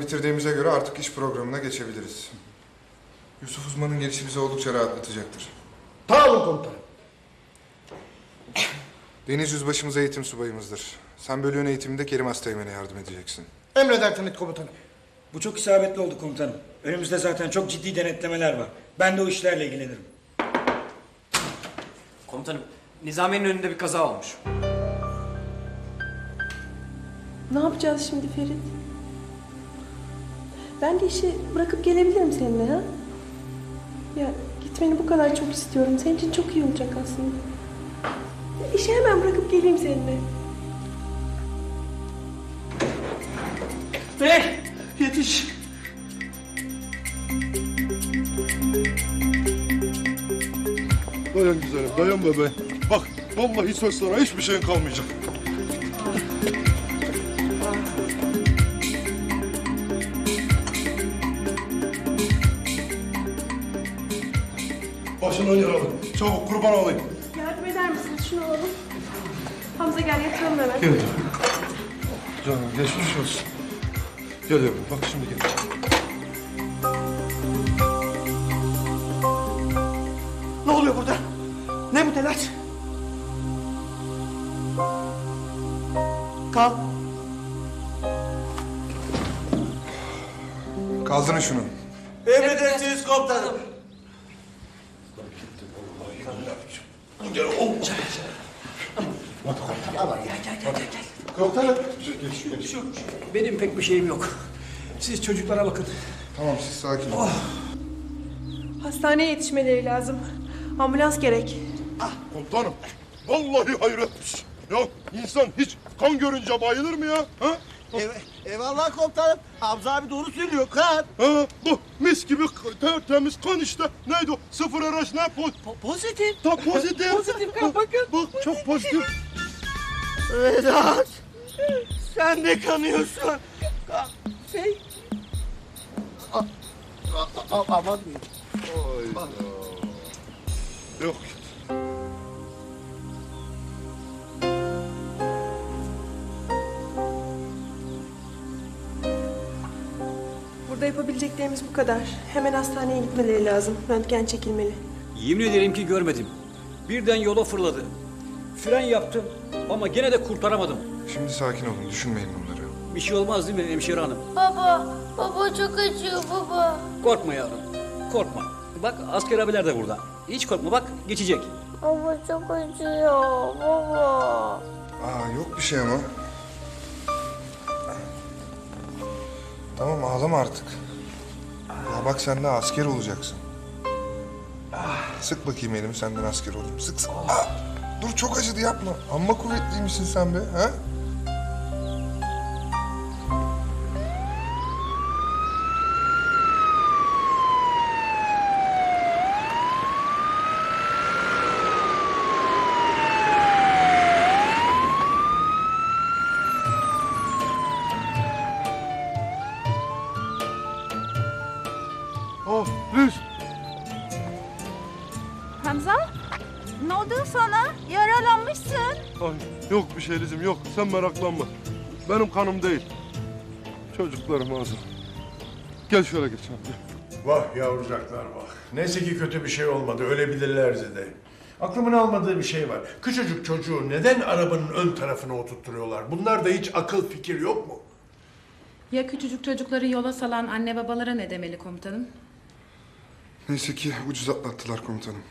bitirdiğimize göre artık iş programına geçebiliriz. Yusuf Uzman'ın gelişi bizi oldukça rahatlatacaktır. Sağ olun komutanım. Deniz Yüzbaşımız eğitim subayımızdır. Sen bölüğün eğitiminde Kerim Asteğmen'e yardım edeceksin. Emredersiniz komutanım. Bu çok isabetli oldu komutanım. Önümüzde zaten çok ciddi denetlemeler var. Ben de o işlerle ilgilenirim. Komutanım, Nizamiye'nin önünde bir kaza olmuş. Ne yapacağız şimdi Ferit? Ben de işi bırakıp gelebilirim seninle ha? Ya gitmeni bu kadar çok istiyorum. Senin için çok iyi olacak aslında. Ya, işi hemen bırakıp geleyim seninle. Bey yetiş. Dayan güzelim, dayan bebeğim. Bak, vallahi söz sana hiçbir şeyin kalmayacak. Başından yaralım. Çabuk kurban olayım. Yardım eder misiniz? Şunu alalım. Hamza gel yatıralım hemen. Gel. Canım geçmiş olsun. Gel yavrum, bak şimdi gel. Ne oluyor burada? Ne bu telaş? Kal. Kaldırın şunu. Emredersiniz komutanım. Komutanım. Benim pek bir şeyim yok. Siz çocuklara bakın. Tamam siz sakin olun. Hastaneye yetişmeleri lazım. Ambulans gerek. Komutanım, vallahi hayretmiş. Ya insan hiç kan görünce bayılır mı ya? Ha? Eyvallah komutanım. Hamza abi doğru söylüyor. Kan. Ha, bu mis gibi tertemiz kan işte. Neydi o? Sıfır araç ne? Po- Pozitif. Ta pozitif. Pozitif kan bakın. Bak çok pozitif. Vedat. Sen de kanıyorsun. Kan- Şey. A- a- a- Aman diyeyim. Yok. Burada yapabileceklerimiz bu kadar. Hemen hastaneye gitmeleri lazım. Röntgen çekilmeli. Yemin ederim ki görmedim. Birden yola fırladı. Fren yaptım ama gene de kurtaramadım. Şimdi sakin olun. Düşünmeyin bunları. Bir şey olmaz değil mi hemşire hanım? Baba, baba çok acıyor baba. Korkma yavrum, korkma. Bak asker abiler de burada. Hiç korkma bak geçecek. Baba çok acıyor baba. Aa yok bir şey ama. Tamam ağlama artık. Ya bak sen de asker olacaksın. Sık bakayım elimi senden asker olayım. Sık sık. Aa, dur çok acıdı yapma. Amma kuvvetliymişsin sen be. Ha? Liz. Hamza, ne oldu sana? Yaralanmışsın. Ay, yok bir şey Lizim yok. Sen meraklanma. Benim kanım değil. Çocuklarım hazır. Gel şöyle geç abi. Vah yavrucaklar vah. Neyse ki kötü bir şey olmadı. Ölebilirlerdi de. Aklımın almadığı bir şey var. Küçücük çocuğu neden arabanın ön tarafına oturtturuyorlar? Bunlarda hiç akıl fikir yok mu? Ya küçücük çocukları yola salan anne babalara ne demeli komutanım? Neyse ki ucuz atlattılar komutanım.